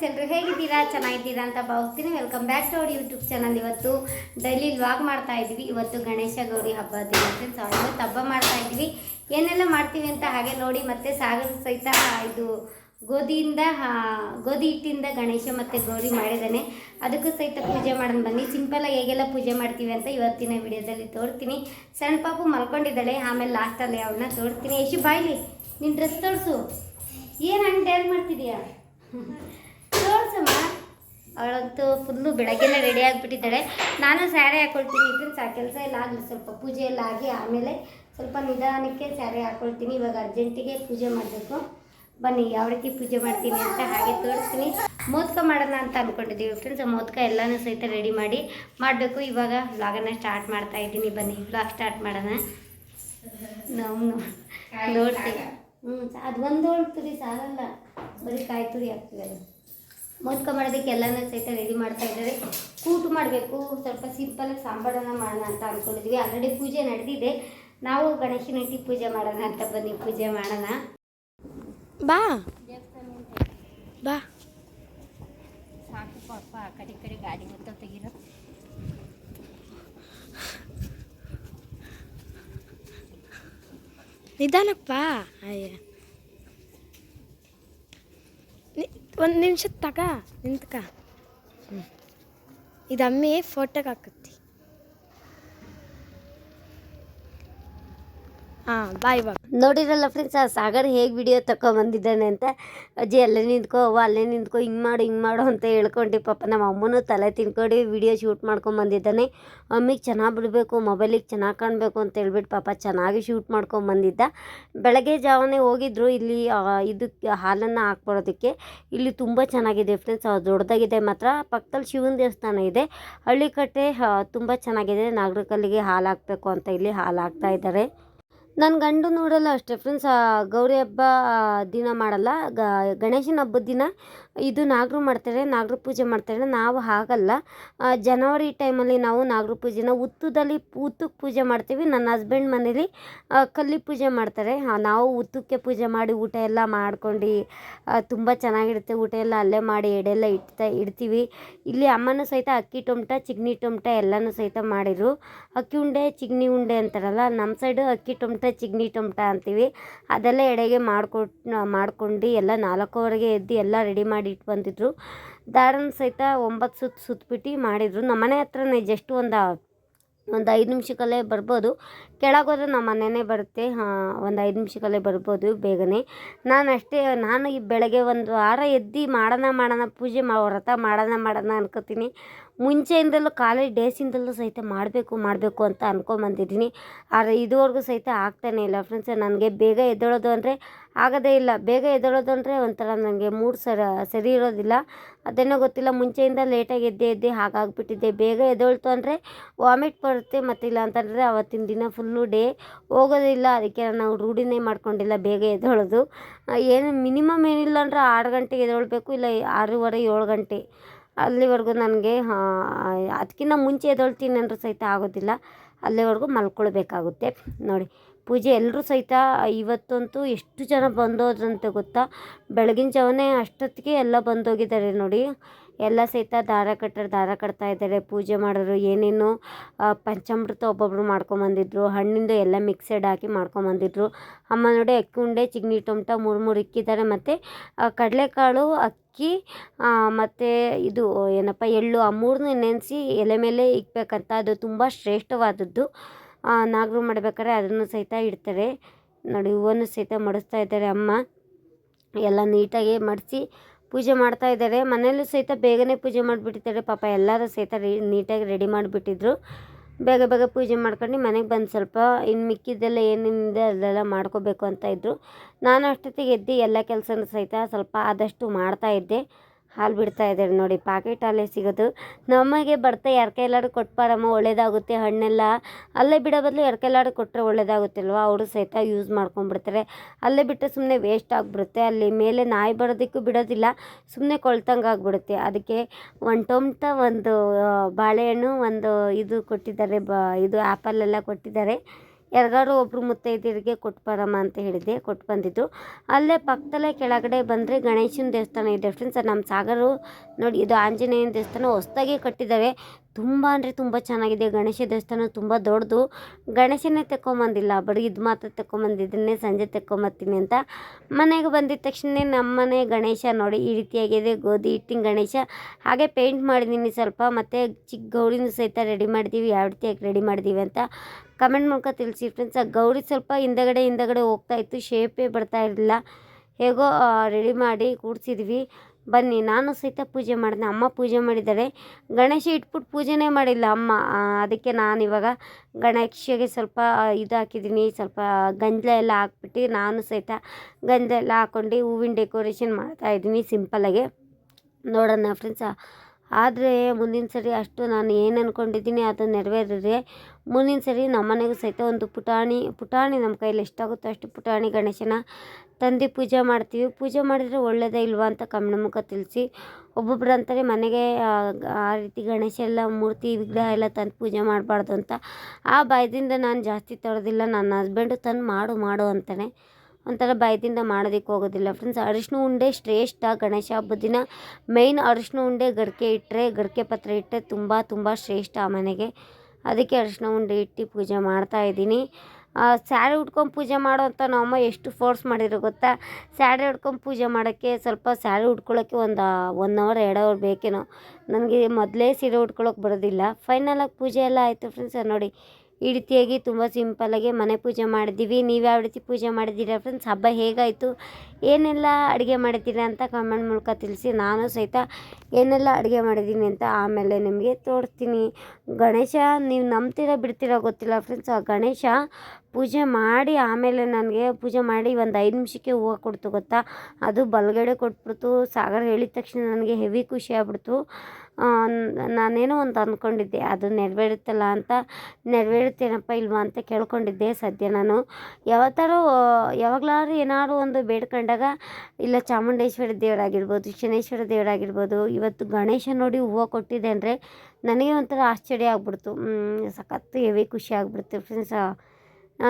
Friends ಎಲ್ಲರೂ ಹೇಗಿದ್ದೀರಾ? ಚೆನ್ನಾಗಿದ್ದೀರಾ ಅಂತ ಭಾವಿಸ್ತೀನಿ. Welcome back to our YouTube channel ಇವತ್ತು ಡೈಲಿ ವ್ಲಾಗ್ ಮಾಡ್ತಾ ಇದ್ದೀವಿ ಇವತ್ತು ಗಣೇಶ ಗೌರಿ ಹಬ್ಬ ಫ್ರೆಂಡ್ಸ್ ಇವತ್ತು ಹಬ್ಬ ಮಾಡ್ತಾ ಇದ್ವಿ. ಏನೆಲ್ಲ ಮಾಡ್ತೀವಿ ಅಂತ ಹಾಗೆ ನೋಡಿ ಮತ್ತೆ ಸಾಗರ ಸಹಿತ ಇದು ಗೋಧಿಯಿಂದ ಗೋಧಿ ಹಿಟ್ಟಿಂದ ಗಣೇಶ ಮತ್ತು ಗೌರಿ ಮಾಡಿದ್ದಾನೆ. ಅದಕ್ಕೂ ಸಹಿತ ಪೂಜೆ ಮಾಡೋಣ ಬನ್ನಿ. ಸಿಂಪಲಾಗಿ ಹೇಗೆಲ್ಲ ಪೂಜೆ ಮಾಡ್ತೀವಿ ಅಂತ ಇವತ್ತಿನ ವಿಡಿಯೋದಲ್ಲಿ ತೋರ್ತೀನಿ. ಸಣ್ಣ ಪಾಪು ಮಲ್ಕೊಂಡಿದ್ದಾಳೆ. ಆಮೇಲೆ ಲಾಸ್ಟಲ್ಲಿ ಅವ್ರನ್ನ ತೋರ್ತೀನಿ. ಯಶು ಬಾಯ್ಲಿ ನಿನ್ನ ಡ್ರೆಸ್ ತೋರಿಸು. ಏನು, ಹಂಗೆ ಡ್ಯಾನ್ಸ್ ಮಾಡ್ತಿದೀಯಾ? ಅವಳಂತೂ ಫುಲ್ಲು ಬೆಳಗ್ಗೆನೇ ರೆಡಿ ಆಗಿಬಿಟ್ಟಿದ್ದಾಳೆ. ನಾನು ಸ್ಯಾರಿ ಹಾಕ್ಕೊಳ್ತೀನಿ ಇದ್ರೆ ಸಾ, ಕೆಲಸ ಎಲ್ಲ ಆಗಲಿ, ಸ್ವಲ್ಪ ಪೂಜೆ ಎಲ್ಲ ಆಗಿ ಆಮೇಲೆ ಸ್ವಲ್ಪ ನಿಧಾನಕ್ಕೆ ಸ್ಯಾರಿ ಹಾಕ್ಕೊಳ್ತೀನಿ ಇವಾಗ ಅರ್ಜೆಂಟಿಗೆ ಪೂಜೆ ಮಾಡಬೇಕು. ಬನ್ನಿ, ಯಾವ ರೀತಿ ಪೂಜೆ ಮಾಡ್ತೀನಿ ಅಂತ ಹಾಗೆ ತೋರಿಸ್ತೀನಿ. ಮೋದಕ ಮಾಡೋಣ ಅಂತ ಅಂದ್ಕೊಂಡಿದ್ದೀವಿ ಫ್ರೆಂಡ್ಸ್ ಮೋದಕ ಎಲ್ಲನೂ ಸಹಿತ ರೆಡಿ ಮಾಡಿ ಮಾಡಬೇಕು. ಇವಾಗ ವ್ಲಾಗನ್ನ ಸ್ಟಾರ್ಟ್ ಮಾಡ್ತಾ ಇದ್ದೀನಿ. ಬನ್ನಿ ವ್ಲಾಗ್ ಸ್ಟಾರ್ಟ್ ಮಾಡೋಣ. ನಾವು ನೋಡ್ತೀವಿ ಹ್ಞೂ ಅದು ಒಂದು ತುರಿ ಸಾಲಲ್ಲ. ಬರೀ ಕಾಯಿ ತುರಿ ಅದು. ಮೋದಕ ಮಾಡೋದಕ್ಕೆ ಎಲ್ಲನೂ ಸಹಿತ ರೆಡಿ ಮಾಡ್ತಾ ಇದ್ದಾರೆ. ಕೂಟು ಮಾಡಬೇಕು ಸ್ವಲ್ಪ ಸಿಂಪಲಾಗಿ ಸಾಂಬಾರನ್ನು ಮಾಡೋಣ ಅಂತ ಅಂದ್ಕೊಂಡಿದ್ವಿ ಆಲ್ರೆಡಿ ಪೂಜೆ ನಡೆದಿದೆ. ನಾವು ಗಣೇಶನ ಇಟ್ಟು ಪೂಜೆ ಮಾಡೋಣ ಅಂತ ಬನ್ನಿ ಪೂಜೆ ಮಾಡೋಣ. ಬಾ. ಬಾ. ಸಾಕು ಪಾಪ ಆ ಕಡೆ ಕಡೆ ಗಾಡಿ ಮತ್ತೆ ತೆಗಿರೋ. ನಿಧಾನಪ್ಪ ಅಯ್ಯ. ಒಂದು ನಿಮಿಷ ತಗ ನಿಂತ್ಕ. ಹ್ಞೂ ಇದು ಅಮ್ಮಿ ಫೋಟೋಗೆ ಹಾಕತ್ತಿ. ಹಾಂ ಬಾಯ್ ಬಾಯ್ ನೋಡಿರಲ್ಲ ಫ್ರೆಂಡ್ಸ್ ಆ ಸಾಗರ್ ಹೇಗೆ ವಿಡಿಯೋ ತಗೊಂಬಂದಿದ್ದಾನೆ ಅಂತ? ಅಜ್ಜಿ ಅಲ್ಲೇ ನಿಂತ್ಕೋ, ಅವ್ವ ಅಲ್ಲೇ ನಿಂತ್ಕೋ, ಹಿಂಗೆ ಮಾಡು ಹಿಂಗೆ ಮಾಡು ಅಂತ ಹೇಳ್ಕೊಂಡು ಪಾಪ ನಮ್ಮ ಅಮ್ಮನೂ ತಲೆ ತಿನ್ಕೊಂಡು ವಿಡಿಯೋ ಶೂಟ್ ಮಾಡ್ಕೊಂಬಂದಿದ್ದಾನೆ. ಅಮ್ಮಿಗೆ ಚೆನ್ನಾಗಿ ಬಿಡಬೇಕು ಮೊಬೈಲಿಗೆ ಚೆನ್ನಾಗಿ ಕಾಣಬೇಕು ಅಂತ ಹೇಳ್ಬಿಟ್ಟು ಪಾಪ ಚೆನ್ನಾಗಿ ಶೂಟ್ ಮಾಡ್ಕೊಂಬಂದಿದ್ದ. ಬೆಳಗ್ಗೆ ಜಾವನೇ ಹೋಗಿದ್ರು, ಇಲ್ಲಿ ಇದಕ್ಕೆ ಹಾಲನ್ನು ಹಾಕ್ಬರೋದಕ್ಕೆ. ಇಲ್ಲಿ ತುಂಬ ಚೆನ್ನಾಗಿದೆ ಫ್ರೆಂಡ್ಸ್ ದೊಡ್ಡದಾಗಿದೆ ಮಾತ್ರ. ಪಕ್ಕದಲ್ಲಿ ಶಿವನ ದೇವಸ್ಥಾನ ಇದೆ. ಹಳ್ಳಿಕಟ್ಟೆ ತುಂಬ ಚೆನ್ನಾಗಿದೆ. ನಾಗರಕಲ್ಲಿಗೆ ಹಾಲು ಹಾಕಬೇಕು ಅಂತ ಇಲ್ಲಿ ಹಾಲು ಹಾಕ್ತಾ ಇದ್ದಾರೆ. ನನ್ನ ಗಂಡು ನೋಡಲ್ಲ ಅಷ್ಟೇ. ಫ್ರೆಂಡ್ಸ್ ಗೌರಿ ಹಬ್ಬ ದಿನ ಮಾಡಲ್ಲ. ಗಣೇಶನ ಹಬ್ಬದ ದಿನ ಇದು ನಾಗರು ಮಾಡ್ತಾರೆ, ನಾಗರ ಪೂಜೆ ಮಾಡ್ತಾರೆ. ನಾವು ಹಾಗಲ್ಲ. ಜನವರಿ ಟೈಮಲ್ಲಿ ನಾವು ನಾಗರ ಪೂಜೆನ ಉತ್ತುದಲ್ಲಿ ಉತ್ತಕ್ಕೆ ಪೂಜೆ ಮಾಡ್ತೀವಿ. ನನ್ನ ಹಸ್ಬೆಂಡ್ ಮನೇಲಿ ಕಲ್ಲಿ ಪೂಜೆ ಮಾಡ್ತಾರೆ. ನಾವು ಉತ್ತಕ್ಕೆ ಪೂಜೆ ಮಾಡಿ ಊಟ ಎಲ್ಲ ಮಾಡ್ಕೊಂಡು ತುಂಬ ಚೆನ್ನಾಗಿರುತ್ತೆ. ಊಟ ಎಲ್ಲ ಅಲ್ಲೇ ಮಾಡಿ ಎಡೆಲ್ಲ ಇಡ್ತಾ ಇಡ್ತೀವಿ. ಇಲ್ಲಿ ಅಮ್ಮನೂ ಸಹಿತ ಅಕ್ಕಿ ಟೊಮಟ, ಚಿಗ್ನಿ ಟೊಮಟ ಎಲ್ಲನೂ ಸಹಿತ ಮಾಡಿದ್ರು ಅಕ್ಕಿ ಉಂಡೆ, ಚಿಗ್ನಿ ಉಂಡೆ ಅಂತಾರಲ್ಲ, ನಮ್ಮ ಸೈಡು ಅಕ್ಕಿ ಟೊಮಟ, ಚಿಗ್ನಿ ಟೊಮಟ ಅಂತೀವಿ. ಅದೆಲ್ಲ ಎಡೆಗೆ ಮಾಡ್ಕೊಟ್ಟು ಮಾಡ್ಕೊಂಡು ಎಲ್ಲ ನಾಲ್ಕೂವರೆಗೆ ಎದ್ದು ಎಲ್ಲ ರೆಡಿ ಮಾಡಿ ಇಟ್ಟು ಬಂದಿದ್ರು ದಾರನ ಸಹಿತ ಒಂಬತ್ತು ಸುತ್ತು ಸುತ್ತಬಿಟ್ಟು ಮಾಡಿದರು. ನಮ್ಮ ಮನೆ ಹತ್ರನೇ ಜಸ್ಟ್ ಒಂದು ಒಂದು ಐದು ನಿಮಿಷಕ್ಕಲ್ಲೇ ಬರ್ಬೋದು. ಕೆಳಗೋದ್ರೆ ನಮ್ಮ ಮನೆಯೇ ಬರುತ್ತೆ. ಒಂದು ಐದು ನಿಮಿಷಕ್ಕಲ್ಲೇ ಬರ್ಬೋದು ಬೇಗನೆ. ನಾನು ಅಷ್ಟೇ, ನಾನು ಈ ಬೆಳಗ್ಗೆ ಒಂದು ವಾರ ಎದ್ದು ಮಾಡೋಣ ಮಾಡೋಣ, ಪೂಜೆ ಮಾ, ವ್ರತ ಮಾಡೋಣ ಮಾಡೋಣ ಅನ್ಕೋತೀನಿ. ಮುಂಚೆಯಿಂದಲೂ ಕಾಲೇಜ್ ಡೇಸಿಂದಲೂ ಸಹಿತ ಮಾಡಬೇಕು ಮಾಡಬೇಕು ಅಂತ ಅನ್ಕೊಂಬಂದಿದ್ದೀನಿ. ಆದರೆ ಇದುವರೆಗೂ ಸಹಿತ ಆಗ್ತಾನೇ ಇಲ್ಲ. ಫ್ರೆಂಡ್ಸ್, ನನಗೆ ಬೇಗ ಎದ್ದೇಳೋದು ಅಂದರೆ ಆಗೋದೇ ಇಲ್ಲ. ಬೇಗ ಎದ್ದೇಳೋದು ಅಂದರೆ ಒಂಥರ ನನಗೆ ಮೂಡ್ ಸರ, ಸರಿ ಇರೋದಿಲ್ಲ. ಅದೇನೋ ಗೊತ್ತಿಲ್ಲ, ಮುಂಚೆಯಿಂದ ಲೇಟಾಗಿ ಎದ್ದೆ ಎದ್ದೆ ಹಾಗಾಗಿಬಿಟ್ಟಿದ್ದೆ. ಬೇಗ ಎದ್ದೇಳ್ತು ಅಂದರೆ ವಾಮಿಟ್ ಬರುತ್ತೆ ಮತ್ತಿಲ್ಲ ಅಂತಂದರೆ ಅವತ್ತಿನ ದಿನ ಫುಲ್ಲು ಡೇ ಹೋಗೋದಿಲ್ಲ. ಅದಕ್ಕೆ ನಾವು ರೂಢಿನೇ ಮಾಡ್ಕೊಂಡಿಲ್ಲ ಬೇಗ ಎದ್ದೇಳೋದು. ಏನು ಮಿನಿಮಮ್ ಏನಿಲ್ಲ ಅಂದರೆ ಆರು ಗಂಟೆಗೆ ಎದ್ದೇಳಬೇಕು, ಇಲ್ಲ ಆರೂವರೆ, ಏಳು ಗಂಟೆ. ಅಲ್ಲಿವರೆಗೂ ನನಗೆ ಅದಕ್ಕಿಂತ ಮುಂಚೆ ಎದ್ದೇಳ್ತೀನಿ ಅಂದರೂ ಸಹಿತ ಆಗೋದಿಲ್ಲ. ಅಲ್ಲಿವರೆಗೂ ಮಲ್ಕೊಳ್ಬೇಕಾಗುತ್ತೆ. ನೋಡಿ. ಪೂಜೆ ಎಲ್ಲರೂ ಸಹಿತ ಇವತ್ತಂತೂ ಎಷ್ಟು ಜನ ಬಂದೋದ್ರಂತೆ ಗೊತ್ತಾ? ಬೆಳಗಿನ ಜಾವನೇ ಅಷ್ಟೊತ್ತಿಗೆ ಎಲ್ಲ ಬಂದೋಗಿದ್ದಾರೆ ನೋಡಿ. ಎಲ್ಲ ಸಹಿತ ದಾರ ಕಟ್ಟರು ದಾರ ಕಟ್ತಾ ಇದ್ದಾರೆ. ಪೂಜೆ ಮಾಡೋರು ಏನೇನು ಪಂಚಾಮೃತ ಒಬ್ಬೊಬ್ರು ಮಾಡ್ಕೊಂಬಂದಿದ್ರು. ಹಣ್ಣಿಂದು ಎಲ್ಲ ಮಿಕ್ಸೆಡ್ ಹಾಕಿ ಮಾಡ್ಕೊಂಬಂದಿದ್ರು. ಅಮ್ಮ ನೋಡಿ ಅಕ್ಕಿ ಉಂಡೆ, ಚಿಗ್ನಿ ಟೊಮಟ ಮೂರು ಮೂರು ಇಕ್ಕಿದ್ದಾರೆ. ಮತ್ತು ಕಡಲೆಕಾಳು, ಅಕ್ಕಿ ಮತ್ತು ಇದು ಏನಪ್ಪ, ಎಳ್ಳು ಆ ಮೂರನ್ನ ನೆನೆಸಿ ಎಲೆ ಮೇಲೆ ಇಕ್ಬೇಕಂತ. ಅದು ತುಂಬ ಶ್ರೇಷ್ಠವಾದದ್ದು. ನಾಗರು ಮಾಡ್ಬೇಕಾದ್ರೆ ಅದನ್ನು ಸಹಿತ ಇಡ್ತಾರೆ. ನೋಡಿ, ಹೂವನ್ನು ಸಹಿತ ಮಡಿಸ್ತಾ ಇದ್ದಾರೆ ಅಮ್ಮ. ಎಲ್ಲ ನೀಟಾಗಿ ಮಡಿಸಿ ಪೂಜೆ ಮಾಡ್ತಾ ಇದ್ದಾರೆ. ಮನೆಯಲ್ಲೂ ಸಹಿತ ಬೇಗನೆ ಪೂಜೆ ಮಾಡಿಬಿಟ್ಟಿದ್ದಾರೆ. ಪಾಪ ಎಲ್ಲರೂ ಸಹಿತ ರೀ, ನೀಟಾಗಿ ರೆಡಿ ಮಾಡಿಬಿಟ್ಟಿದ್ರು. ಬೇಗ ಬೇಗ ಪೂಜೆ ಮಾಡ್ಕೊಂಡು ಮನೆಗೆ ಬಂದು ಸ್ವಲ್ಪ ಇನ್ನು ಮಿಕ್ಕಿದ್ದೆಲ್ಲ ಏನೇನಿದೆ ಅದೆಲ್ಲ ಮಾಡ್ಕೋಬೇಕು ಅಂತ ಇದ್ದರು ನಾನು ಅಷ್ಟೊತ್ತಿಗೆ ಎದ್ದು ಎಲ್ಲ ಕೆಲಸನೂ ಸಹಿತ ಸ್ವಲ್ಪ ಆದಷ್ಟು ಮಾಡ್ತಾ ಇದ್ದೆ. ಹಾಲು ಬಿಡ್ತಾ ಇದ್ದಾರೆ ನೋಡಿ ಪ್ಯಾಕೆಟ್ ಹಾಲೇ ಸಿಗೋದು. ನಮಗೆ ಬರ್ತಾ ಯಾರ ಕೈಲಾದ್ರು ಕೊಟ್ಬಾರಮ್ಮ ಒಳ್ಳೇದಾಗುತ್ತೆ ಹಣ್ಣೆಲ್ಲ. ಅಲ್ಲೇ ಬಿಡೋ ಬದಲು ಯಾರ ಕೈಲಾದ್ರು ಕೊಟ್ಟರೆ ಒಳ್ಳೇದಾಗುತ್ತಲ್ವ? ಅವರು ಸಹಿತ ಯೂಸ್ ಮಾಡ್ಕೊಂಡ್ಬಿಡ್ತಾರೆ. ಅಲ್ಲೇ ಬಿಟ್ಟರೆ ಸುಮ್ಮನೆ ವೇಸ್ಟ್ ಆಗಿಬಿಡುತ್ತೆ. ಅಲ್ಲಿ ಮೇಲೆ ನಾಯಿ ಬರೋದಕ್ಕೂ ಬಿಡೋದಿಲ್ಲ ಸುಮ್ಮನೆ ಕೊಳ್ತಂಗೆ ಆಗಿಬಿಡುತ್ತೆ. ಅದಕ್ಕೆ ಒಂದು ಟೊಮ್ಟ, ಒಂದು ಬಾಳೆಹಣ್ಣು, ಒಂದು ಇದು ಕೊಟ್ಟಿದ್ದಾರೆ, ಬ, ಇದು ಆ್ಯಪಲ್ಲೆಲ್ಲ ಕೊಟ್ಟಿದ್ದಾರೆ. ಯಾರಿಗಾರು ಒಬ್ಬರು ಮುತ್ತೈದೆಯರಿಗೆ ಕೊಟ್ಟು ಬರಮ್ಮ ಅಂತ ಹೇಳಿದೆ, ಕೊಟ್ಟು ಬಂದಿದ್ದು. ಅಲ್ಲೇ ಪಕ್ಕದಲ್ಲೇ ಕೆಳಗಡೆ ಬಂದರೆ ಗಣೇಶನ ದೇವಸ್ಥಾನ ಇದೆ. ಫ್ರೆಂಡ್ಸ್ ನಮ್ಮ ಸಾಗರು ನೋಡಿ, ಇದು ಆಂಜನೇಯನ ದೇವಸ್ಥಾನ ಹೊಸ್ದಾಗಿ ಕಟ್ಟಿದ್ದಾರೆ ತುಂಬ ಅಂದರೆ ತುಂಬ ಚೆನ್ನಾಗಿದೆ. ಗಣೇಶ ದೇವಸ್ಥಾನ ತುಂಬ ದೊಡ್ಡದು. ಗಣೇಶನೇ ತಕೊಂಬಂದಿಲ್ಲ. ಬರೀ ಇದು ಮಾತ್ರ ತಕೊಂಬಂದಿದ್ದನ್ನೇ ಸಂಜೆ ತೆಕ್ಕೊಂಬರ್ತೀನಿ ಅಂತ ಮನೆಗೆ ಬಂದಿದ್ದ ತಕ್ಷಣ ನಮ್ಮ ಮನೆ ಗಣೇಶ ನೋಡಿ ಈ ರೀತಿಯಾಗಿದೆ. ಗೋಧಿ ಹಿಟ್ಟಿನ ಗಣೇಶ. ಹಾಗೆ ಪೇಂಟ್ ಮಾಡಿದ್ದೀನಿ ಸ್ವಲ್ಪ. ಮತ್ತು ಚಿಕ್ಕ ಗೌರಿನೂ ಸಹಿತ ರೆಡಿ ಮಾಡಿದ್ದೀವಿ ಯಾವ ರೀತಿಯಾಗಿ ರೆಡಿ ಮಾಡಿದ್ದೀವಿ ಅಂತ ಕಮೆಂಟ್ ಮೂಲಕ ತಿಳಿಸಿ ಫ್ರೆಂಡ್ಸ್ ಆ ಗೌರಿ ಸ್ವಲ್ಪ ಹಿಂದಗಡೆ ಹಿಂದಗಡೆ ಹೋಗ್ತಾ ಇತ್ತು. ಶೇಪೇ ಬರ್ತಾ ಇರಲಿಲ್ಲ. ಹೇಗೋ ರೆಡಿ ಮಾಡಿ ಕೂಡಿಸಿದ್ವಿ. ಬನ್ನಿ, ನಾನು ಸಹಿತ ಪೂಜೆ ಮಾಡಿದೆ, ಅಮ್ಮ ಪೂಜೆ ಮಾಡಿದ್ದಾರೆ. ಗಣೇಶ ಇಟ್ಬಿಟ್ಟು ಪೂಜೆನೇ ಮಾಡಿಲ್ಲ ಅಮ್ಮ. ಅದಕ್ಕೆ ನಾನು ಇವಾಗ ಗಣೇಶಗೆ ಸ್ವಲ್ಪ ಇದು ಹಾಕಿದ್ದೀನಿ, ಸ್ವಲ್ಪ ಗಂಜಲ ಎಲ್ಲ ಹಾಕ್ಬಿಟ್ಟು ನಾನು ಸಹಿತ ಗಂಜಲ ಎಲ್ಲ ಹಾಕ್ಕೊಂಡು ಹೂವಿನ ಡೆಕೋರೇಷನ್ ಮಾಡ್ತಾಯಿದ್ದೀನಿ ಸಿಂಪಲ್ಲಾಗೆ ನೋಡೋಣ ಫ್ರೆಂಡ್ಸ ಆದರೆ ಮುಂದಿನ ಸರಿ ಅಷ್ಟು ನಾನು ಏನು ಅಂದ್ಕೊಂಡಿದ್ದೀನಿ ಅದು ನೆರವೇರಿದ್ರೆ ಮುಂದಿನ ಸರಿ ನಮ್ಮ ಮನೆಗೂ ಸಹಿತ ಒಂದು ಪುಟಾಣಿ ಪುಟಾಣಿ ನಮ್ಮ ಕೈಯಲ್ಲಿ ಎಷ್ಟಾಗುತ್ತೋ ಅಷ್ಟು ಪುಟಾಣಿ ಗಣೇಶನ ತಂದು ಪೂಜೆ ಮಾಡ್ತೀವಿ. ಪೂಜೆ ಮಾಡಿದರೆ ಒಳ್ಳೆಯದೇ ಇಲ್ವಾ ಅಂತ ಕಮ್ಮನ ಮುಖ ತಿಳಿಸಿ ಒಬ್ಬೊಬ್ರು ಅಂತಾರೆ ಮನೆಗೆ ಆ, ರೀತಿ ಗಣೇಶ ಎಲ್ಲ ಮೂರ್ತಿ ವಿಗ್ರಹ ಎಲ್ಲ ತಂದು ಪೂಜೆ ಮಾಡಬಾರ್ದು ಅಂತ. ಆ ಭಯದಿಂದ ನಾನು ಜಾಸ್ತಿ ತರೋದಿಲ್ಲ ನನ್ನ ಹಸ್ಬೆಂಡು ತಂದು ಮಾಡು ಮಾಡು ಅಂತಾನೆ. ಒಂಥರ ಭಯದಿಂದ ಮಾಡೋದಕ್ಕೆ ಹೋಗೋದಿಲ್ಲ. ಫ್ರೆಂಡ್ಸ್ ಅರಿಶಿನ ಉಂಡೆ ಶ್ರೇಷ್ಠ ಗಣೇಶ ಹಬ್ಬದ ದಿನ. ಮೇಯ್ನ್ ಅರಿಶಿನ ಉಂಡೆ ಗಡಿಕೆ ಇಟ್ಟರೆ ಗಡಿಕೆ ಪತ್ರ ಇಟ್ಟರೆ ತುಂಬ ತುಂಬ ಶ್ರೇಷ್ಠ ಆ ಮನೆಗೆ. ಅದಕ್ಕೆ ಅರಿಶಿನ ಉಂಡೆ ಇಟ್ಟು ಪೂಜೆ ಮಾಡ್ತಾ ಇದ್ದೀನಿ. ಸ್ಯಾರಿ ಉಟ್ಕೊಂಡು ಪೂಜೆ ಮಾಡೋ ಅಂತ ನಮ್ಮಮ್ಮ ಎಷ್ಟು ಫೋರ್ಸ್ ಮಾಡಿದ್ರು ಗೊತ್ತಾ? ಸ್ಯಾರಿ ಉಟ್ಕೊಂಡು ಪೂಜೆ ಮಾಡೋಕ್ಕೆ ಸ್ವಲ್ಪ ಸ್ಯಾರಿ ಉಟ್ಕೊಳ್ಳೋಕ್ಕೆ ಒಂದು ಒನ್ ಅವರ್ ಎರಡು ಅವರ್ ಬೇಕೇನೋ. ನನಗೆ ಮೊದಲೇ ಸೀರೆ ಉಟ್ಕೊಳ್ಳೋಕೆ ಬರೋದಿಲ್ಲ. ಫೈನಲಾಗಿ ಪೂಜೆ ಎಲ್ಲ ಆಯಿತು ಫ್ರೆಂಡ್ಸ್ ನೋಡಿ. ಈ ರೀತಿಯಾಗಿ ತುಂಬ ಸಿಂಪಲ್ಲಾಗಿ ಮನೆ ಪೂಜೆ ಮಾಡಿದ್ದೀವಿ. ನೀವು ಯಾವ ರೀತಿ ಪೂಜೆ ಮಾಡಿದ್ದೀರ ಫ್ರೆಂಡ್ಸ್ ಹಬ್ಬ ಹೇಗಾಯಿತು? ಏನೆಲ್ಲ ಅಡುಗೆ ಮಾಡಿದ್ದೀರಾ ಅಂತ ಕಮೆಂಟ್ ಮೂಲಕ ತಿಳಿಸಿ. ನಾನು ಸಹಿತ ಏನೆಲ್ಲ ಅಡುಗೆ ಮಾಡಿದ್ದೀನಿ ಅಂತ ಆಮೇಲೆ ನಿಮಗೆ ತೋರಿಸ್ತೀನಿ. ಗಣೇಶ, ನೀವು ನಂಬ್ತೀರಾ ಬಿಡ್ತೀರಾ ಗೊತ್ತಿಲ್ಲ ಫ್ರೆಂಡ್ಸ್ ಆ ಗಣೇಶ ಪೂಜೆ ಮಾಡಿ ಆಮೇಲೆ ನನಗೆ ಪೂಜೆ ಮಾಡಿ ಒಂದು ಐದು ನಿಮಿಷಕ್ಕೆ ಹೂವು ಕೊಡ್ತು ಗೊತ್ತಾ? ಅದು ಬಲಗಡೆ ಕೊಟ್ಬಿಡ್ತು. ಸಾಗರ್ ಹೇಳಿದ ತಕ್ಷಣ ನನಗೆ ಹೆವಿ ಖುಷಿ ಆಗ್ಬಿಡ್ತು. ನಾನೇನೋ ಒಂದು ಅಂದ್ಕೊಂಡಿದ್ದೆ, ಅದು ನೆರವೇರುತ್ತಲ್ಲ ಅಂತ. ನೆರವೇರುತ್ತೇನಪ್ಪ ಇಲ್ವಾ ಅಂತ ಕೇಳ್ಕೊಂಡಿದ್ದೆ ಸದ್ಯ ನಾನು. ಯಾವತ್ತಾರು ಯಾವಾಗಲಾದ್ರೂ ಏನಾದರೂ ಒಂದು ಬೇಡ್ಕೊಂಡಾಗ ಇಲ್ಲ ಚಾಮುಂಡೇಶ್ವರಿ ದೇವರಾಗಿರ್ಬೋದು ಶನೇಶ್ವರ ದೇವರಾಗಿರ್ಬೋದು ಇವತ್ತು ಗಣೇಶ ನೋಡಿ ಹೂವು ಕೊಟ್ಟಿದ್ದೆ ಅಂದರೆ ನನಗೆ ಒಂಥರ ಆಶ್ಚರ್ಯ ಆಗ್ಬಿಡ್ತು. ಸಖತ್ತು ಹೆವಿ ಖುಷಿ ಆಗ್ಬಿಡ್ತು ಫ್ರೆಂಡ್ಸ್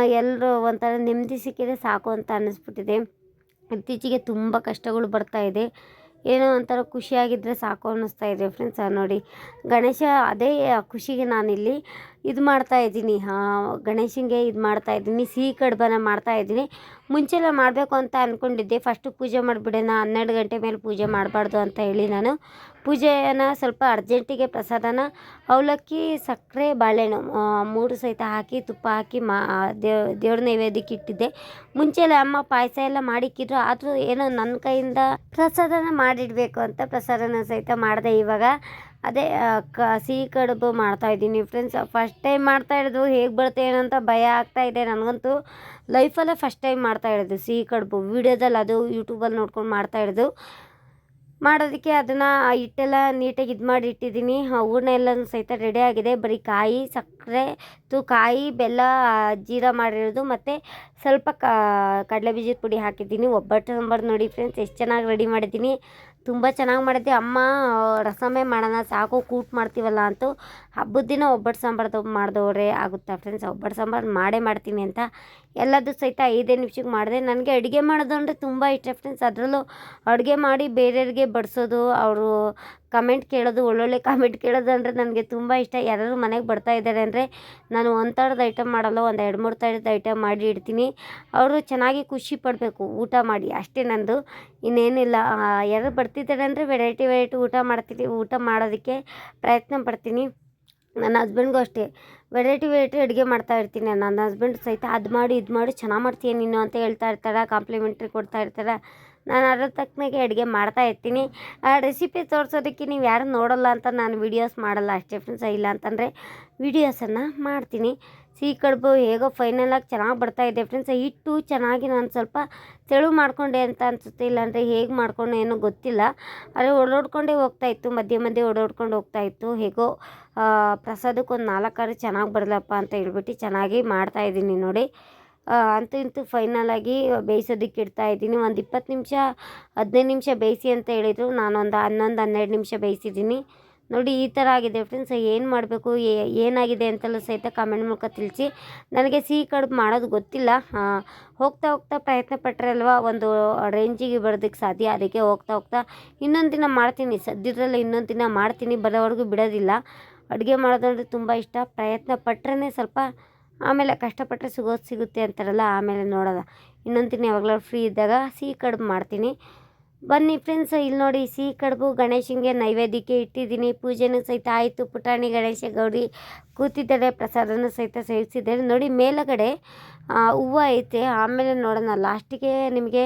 ಎಲ್ಲರೂ ಒಂಥರ ನೆಮ್ಮದಿ ಸಿಕ್ಕಿದ್ರೆ ಸಾಕು ಅಂತ ಅನ್ನಿಸ್ಬಿಟ್ಟಿದೆ. ಇತ್ತೀಚೆಗೆ ತುಂಬ ಕಷ್ಟಗಳು ಬರ್ತಾ ಇದೆ. ಏನೋ ಒಂಥರ ಖುಷಿಯಾಗಿದ್ದರೆ ಸಾಕು ಅನ್ನಿಸ್ತಾ ಇದೆ ಫ್ರೆಂಡ್ಸ್ ನೋಡಿ. ಗಣೇಶ ಅದೇ ಖುಷಿಗೆ ನಾನಿಲ್ಲಿ. ಇದು ಮಾಡ್ತಾ ಇದ್ದೀನಿ. ಗಣೇಶನಿಗೆ ಇದು ಮಾಡ್ತಾ ಇದ್ದೀನಿ. ಸಿಹಿ ಕಡ್ಬನ ಮಾಡ್ತಾ ಇದ್ದೀನಿ. ಮುಂಚೆಲ್ಲ ಮಾಡಬೇಕು ಅಂತ ಅಂದ್ಕೊಂಡಿದ್ದೆ ಫಸ್ಟು ಪೂಜೆ ಮಾಡಿಬಿಡೋಣ. ಹನ್ನೆರಡು ಗಂಟೆ ಮೇಲೆ ಪೂಜೆ ಮಾಡಬಾರ್ದು ಅಂತ ಹೇಳಿ ನಾನು. ಪೂಜೆಯನ್ನು ಸ್ವಲ್ಪ ಅರ್ಜೆಂಟಿಗೆ ಪ್ರಸಾದನ, ಅವಲಕ್ಕಿ, ಸಕ್ಕರೆ, ಬಾಳೆಹಣ್ಣು ಮೂರು ಸಹಿತ ಹಾಕಿ, ತುಪ್ಪ ಹಾಕಿ ಮಾ ದೇವ್ ದೇವ್ರ ನೈವೇದ್ಯಕ್ಕೆ ಇಟ್ಟಿದ್ದೆ. ಮುಂಚೆಲ್ಲ ಅಮ್ಮ ಪಾಯಸ ಎಲ್ಲ ಮಾಡಿಕ್ಕಿದ್ರು. ಆದರೂ ಏನೋ ನನ್ನ ಕೈಯಿಂದ ಪ್ರಸಾದನ ಮಾಡಿಡಬೇಕು ಅಂತ ಪ್ರಸಾದನ ಸಹಿತ ಮಾಡಿದೆ ಇವಾಗ. ಅದೇ ಕ, ಸಿಹಿ ಕಡುಬು ಮಾಡ್ತಾಯಿದ್ದೀನಿ ಫ್ರೆಂಡ್ಸ್ ಫಸ್ಟ್ ಟೈಮ್ ಮಾಡ್ತಾ ಇರೋದು ಹೇಗೆ ಬರುತ್ತೆ ಏನೋ ಅಂತ ಭಯ ಆಗ್ತಾ ಇದೆ. ನನಗಂತೂ ಲೈಫಲ್ಲೇ ಫಸ್ಟ್ ಟೈಮ್ ಮಾಡ್ತಾ ಇರೋದು ಸಿಹಿ ಕಡುಬು. ವೀಡಿಯೋದಲ್ಲಿ ಅದು ಯೂಟ್ಯೂಬಲ್ಲಿ ನೋಡ್ಕೊಂಡು ಮಾಡ್ತಾ ಇರೋದು. ಮಾಡೋದಕ್ಕೆ ಅದನ್ನು ಹಿಟ್ಟೆಲ್ಲ ನೀಟಾಗಿ ಇದು ಮಾಡಿ ಇಟ್ಟಿದ್ದೀನಿ. ಹೂರ್ಣ ಎಲ್ಲ ಸಹಿತ ರೆಡಿ ಆಗಿದೆ. ಬರೀ ಕಾಯಿ, ಸಕ್ಕರೆ, ತು ಕಾಯಿ, ಬೆಲ್ಲ ಜೀರಾ ಮಾಡಿರೋದು. ಮತ್ತು ಸ್ವಲ್ಪ ಕಡಲೆ ಬೀಜದ ಪುಡಿ ಹಾಕಿದ್ದೀನಿ. ಒಬ್ಬಟ್ಟು ಸಾಂಬಾರು ನೋಡಿ ಫ್ರೆಂಡ್ಸ್ ಎಷ್ಟು ಚೆನ್ನಾಗಿ ರೆಡಿ ಮಾಡಿದ್ದೀನಿ. ತುಂಬ ಚೆನ್ನಾಗಿ ಮಾಡಿದ್ದೆ. ಅಮ್ಮ ರಸಮೇ ಮಾಡೋಣ, ಸಾಕು, ಕೂಟ್ ಮಾಡ್ತೀವಲ್ಲ ಅಂತೂ ಹಬ್ಬದ ದಿನ ಒಬ್ಬಟ್ಟು ಸಾಂಬಾರ್ದು ಮಾಡಿದವ್ರೆ ಆಗುತ್ತಾ ಫ್ರೆಂಡ್ಸ್ ಒಬ್ಬಟ್ಟು ಸಾಂಬಾರು ಮಾಡೇ ಮಾಡ್ತೀನಿ ಅಂತ ಎಲ್ಲದೂ ಸಹಿತ ಐದೇ ನಿಮಿಷಕ್ಕೆ ಮಾಡಿದೆ. ನನಗೆ ಅಡುಗೆ ಮಾಡೋದು ಅಂದರೆ ತುಂಬ ಇಷ್ಟ. ಫ್ರೆಂಡ್ಸ್, ಅದರಲ್ಲೂ ಅಡುಗೆ ಮಾಡಿ ಬೇರೆಯವ್ರಿಗೆ ಬಡಿಸೋದು, ಅವರು ಕಮೆಂಟ್ ಕೇಳೋದು, ಒಳ್ಳೊಳ್ಳೆ ಕಮೆಂಟ್ ಕೇಳೋದು ಅಂದರೆ ನನಗೆ ತುಂಬ ಇಷ್ಟ. ಯಾರಾದರೂ ಮನೆಗೆ ಬರ್ತಾ ಇದ್ದಾರೆ ಅಂದರೆ ನಾನು ಒಂದು ಥರದ ಐಟಮ್ ಮಾಡಲ್ಲ, ಒಂದು ಎರಡು, ಮೂರು ಥರದ ಐಟಮ್ ಮಾಡಿ ಇಡ್ತೀನಿ. ಅವರು ಚೆನ್ನಾಗಿ ಖುಷಿ ಪಡಬೇಕು, ಊಟ ಮಾಡಿ. ಅಷ್ಟೇ ನಂದು. ಇನ್ನೇನಿಲ್ಲ. ಯಾರು ಬರ್ತಿದ್ದಾರೆ ಅಂದರೆ ವೆರೈಟಿ ವೆರೈಟಿ ಊಟ ಮಾಡ್ತೀನಿ, ಊಟ ಮಾಡೋದಕ್ಕೆ ಪ್ರಯತ್ನ ಪಡ್ತೀನಿ. ನನ್ನ ಹಸ್ಬೆಂಡ್ಗೂ ಅಷ್ಟೇ. ವೆರೈಟಿ ವೆರೈಟಿ ಅಡುಗೆ ಮಾಡ್ತಾ ಇರ್ತೀನಿ. ನನ್ನ ಹಸ್ಬೆಂಡ್ ಸಹಿತ ಅದು ಮಾಡಿ, ಇದು ಮಾಡಿ, ಚೆನ್ನಾಗಿ ಮಾಡ್ತೀಯ ನೀನು ಅಂತ ಹೇಳ್ತಾ ಇರ್ತಾರೆ ಕಾಂಪ್ಲಿಮೆಂಟ್ರಿ ಕೊಡ್ತಾ ಇರ್ತಾರೆ. ನಾನು ಅದ್ರ ತಕ್ಕನಾಗೆ ಅಡುಗೆ ಮಾಡ್ತಾ ಇರ್ತೀನಿ. ಆ ರೆಸಿಪಿ ತೋರಿಸೋದಕ್ಕೆ ನೀವು ಯಾರು ನೋಡೋಲ್ಲ ಅಂತ ನಾನು ವೀಡಿಯೋಸ್ ಮಾಡಲ್ಲ ಅಷ್ಟೇ ಫ್ರೆಂಡ್ಸ್ ಇಲ್ಲ ಅಂತಂದರೆ ವೀಡಿಯೋಸನ್ನು ಮಾಡ್ತೀನಿ. ಸಿಹಿ ಕಡುಬು ಹೇಗೋ ಫೈನಲಾಗಿ ಚೆನ್ನಾಗಿ ಬರ್ತಾ ಇದೆ ಫ್ರೆಂಡ್ಸ್ ಹಿಟ್ಟು ಚೆನ್ನಾಗಿ ನಾನು ಸ್ವಲ್ಪ ತೆಳು ಮಾಡಿಕೊಂಡೆ ಅಂತ ಅನಿಸುತ್ತೆ, ಇಲ್ಲಾಂದರೆ ಹೇಗೆ ಮಾಡ್ಕೊಂಡು ಏನೋ ಗೊತ್ತಿಲ್ಲ. ಆದರೆ ಓಡೋಡ್ಕೊಂಡೇ ಹೋಗ್ತಾ ಇತ್ತು, ಮಧ್ಯೆ ಮಧ್ಯೆ ಓಡೋಡ್ಕೊಂಡು ಹೋಗ್ತಾ ಇತ್ತು. ಹೇಗೋ ಪ್ರಸಾದಕ್ಕೆ ಒಂದು ನಾಲ್ಕಾರು ಚೆನ್ನಾಗಿ ಬರಲಪ್ಪ ಅಂತ ಹೇಳ್ಬಿಟ್ಟು ಚೆನ್ನಾಗಿ ಮಾಡ್ತಾ ಇದ್ದೀನಿ ನೋಡಿ. ಅಂತ ಇಂತೂ ಫೈನಲಾಗಿ ಬೇಯಿಸೋದಕ್ಕೆ ಇಡ್ತಾ ಇದ್ದೀನಿ. ಒಂದು ಇಪ್ಪತ್ತು ನಿಮಿಷ, ಹದಿನೈದು ನಿಮಿಷ ಬೇಯಿಸಿ ಅಂತ ಹೇಳಿದರು. ನಾನೊಂದು ಹನ್ನೊಂದು ಹನ್ನೆರಡು ನಿಮಿಷ ಬೇಯಿಸಿದ್ದೀನಿ. ನೋಡಿ ಈ ಥರ ಆಗಿದೆ ಫ್ರೆಂಡ್ಸ್, ಏನು ಮಾಡಬೇಕು ಏನಾಗಿದೆ ಅಂತೆಲ್ಲ ಸಹಿತ ಕಮೆಂಟ್ ಮೂಲಕ ತಿಳಿಸಿ. ನನಗೆ ಸಿಹಿ ಕಡುಬು ಮಾಡೋದು ಗೊತ್ತಿಲ್ಲ. ಹೋಗ್ತಾ ಹೋಗ್ತಾ ಪ್ರಯತ್ನ ಪಟ್ಟರೆ ಅಲ್ವಾ, ಒಂದು ರೇಂಜಿಗೆ ಬರೋದಕ್ಕೆ ಸಾಧ್ಯ. ಅದಕ್ಕೆ ಹೋಗ್ತಾ ಹೋಗ್ತಾ ಇನ್ನೊಂದು ದಿನ ಮಾಡ್ತೀನಿ. ಸದ್ಯದಲ್ಲಿ ಇನ್ನೊಂದು ದಿನ ಮಾಡ್ತೀನಿ, ಬರೋವರೆಗೂ ಬಿಡೋದಿಲ್ಲ. ಅಡುಗೆ ಮಾಡೋದಂದ್ರೆ ತುಂಬ ಇಷ್ಟ. ಪ್ರಯತ್ನ ಪಟ್ರೇ ಸ್ವಲ್ಪ ಆಮೇಲೆ ಕಷ್ಟಪಟ್ಟರೆ ಸಿಗೋದು ಸಿಗುತ್ತೆ ಅಂತಾರಲ್ಲ, ಆಮೇಲೆ ನೋಡೋದ ಇನ್ನೊಂದು ದಿನ ಯಾವಾಗಲಾದ್ರು ಫ್ರೀ ಇದ್ದಾಗ ಸಿಹಿ ಕಡುಬು ಮಾಡ್ತೀನಿ. ಬನ್ನಿ ಫ್ರೆಂಡ್ಸ್ ಇಲ್ಲಿ ನೋಡಿ ಸಿಹಿ ಕಡುಬು ಗಣೇಶನಿಗೆ ನೈವೇದ್ಯಕ್ಕೆ ಇಟ್ಟಿದ್ದೀನಿ. ಪೂಜೆನೂ ಸಹಿತ ಆಯಿತು. ಪುಟಾಣಿ ಗಣೇಶ ಗೌರಿ ಕೂತಿದ್ದಾರೆ. ಪ್ರಸಾದನೂ ಸಹಿತ ಸೇವಿಸಿದ್ದಾರೆ. ನೋಡಿ, ಮೇಲಗಡೆ ಹೂವು ಐತೆ. ಆಮೇಲೆ ನೋಡೋಣ. ಲಾಸ್ಟಿಗೆ ನಿಮಗೆ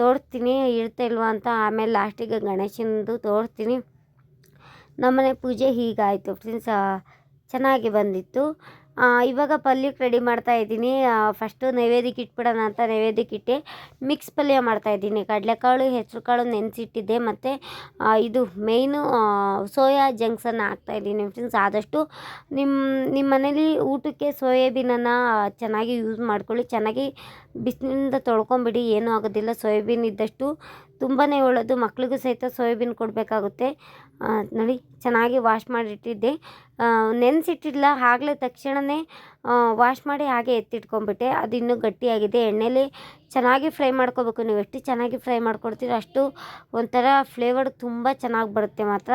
ತೋರಿಸ್ತೀನಿ. ಇರ್ತಾ ಇಲ್ವಾ ಅಂತ. ಆಮೇಲೆ ಲಾಸ್ಟಿಗೆ ಗಣೇಶನದು ತೋರಿಸ್ತೀನಿ. ನಮ್ಮನೆ ಪೂಜೆ ಹೀಗಾಯಿತು. ಫ್ರೆಂಡ್ಸ್ ಚೆನ್ನಾಗಿ ಬಂದಿತ್ತು. ಇವಾಗ ಪಲ್ಯಕ್ಕೆ ರೆಡಿ ಮಾಡ್ತಾ ಇದ್ದೀನಿ. ಫಸ್ಟು ನೈವೇದ್ಯಕ್ಕೆ ಇಟ್ಬಿಡೋಣ ಅಂತ ನೈವೇದ್ಯಕ್ಕೆ ಇಟ್ಟೆ. ಮಿಕ್ಸ್ ಪಲ್ಯ ಮಾಡ್ತಾ ಇದ್ದೀನಿ. ಕಡಲೆಕಾಳು ಹೆಸರು ಕಾಳು ನೆನೆಸಿಟ್ಟಿದ್ದೆ. ಮತ್ತು ಇದು ಮೇಯ್ನು ಸೋಯಾ ಜಂಕ್ಸನ್ನು ಹಾಕ್ತಾ ಇದ್ದೀನಿ ಫ್ರೆಂಡ್ಸ್ ಆದಷ್ಟು ನಿಮ್ಮ ನಿಮ್ಮ ಮನೇಲಿ ಊಟಕ್ಕೆ ಸೋಯಾಬೀನನ್ನು ಚೆನ್ನಾಗಿ ಯೂಸ್ ಮಾಡ್ಕೊಳ್ಳಿ. ಚೆನ್ನಾಗಿ ಬಿಸಿಲಿಂದ ತೊಳ್ಕೊಂಬಿಡಿ. ಏನೂ ಆಗೋದಿಲ್ಲ. ಸೋಯಾಬೀನ್ ಇದ್ದಷ್ಟು ತುಂಬಾ ಒಳ್ಳೆಯದು ಮಕ್ಳಿಗೂ ಸಹಿತ ಸೋಯಾಬೀನ್ ಕೊಡಬೇಕಾಗುತ್ತೆ. ನೋಡಿ, ಚೆನ್ನಾಗಿ ವಾಶ್ ಮಾಡಿಟ್ಟಿದ್ದೆ. ನೆನೆಸಿಟ್ಟಿಲ್ಲ. ಆಗಲೇ ತಕ್ಷಣವೇ ವಾಶ್ ಮಾಡಿ ಹಾಗೆ ಎತ್ತಿಟ್ಕೊಂಡ್ಬಿಟ್ಟೆ. ಅದು ಇನ್ನೂ ಗಟ್ಟಿಯಾಗಿದೆ. ಎಣ್ಣೆಲಿ ಚೆನ್ನಾಗಿ ಫ್ರೈ ಮಾಡ್ಕೋಬೇಕು. ನೀವು ಎಷ್ಟು ಚೆನ್ನಾಗಿ ಫ್ರೈ ಮಾಡ್ಕೊಡ್ತೀರೋ ಅಷ್ಟು ಒಂಥರ ಫ್ಲೇವರ್ ತುಂಬ ಚೆನ್ನಾಗಿ ಬರುತ್ತೆ ಮಾತ್ರ.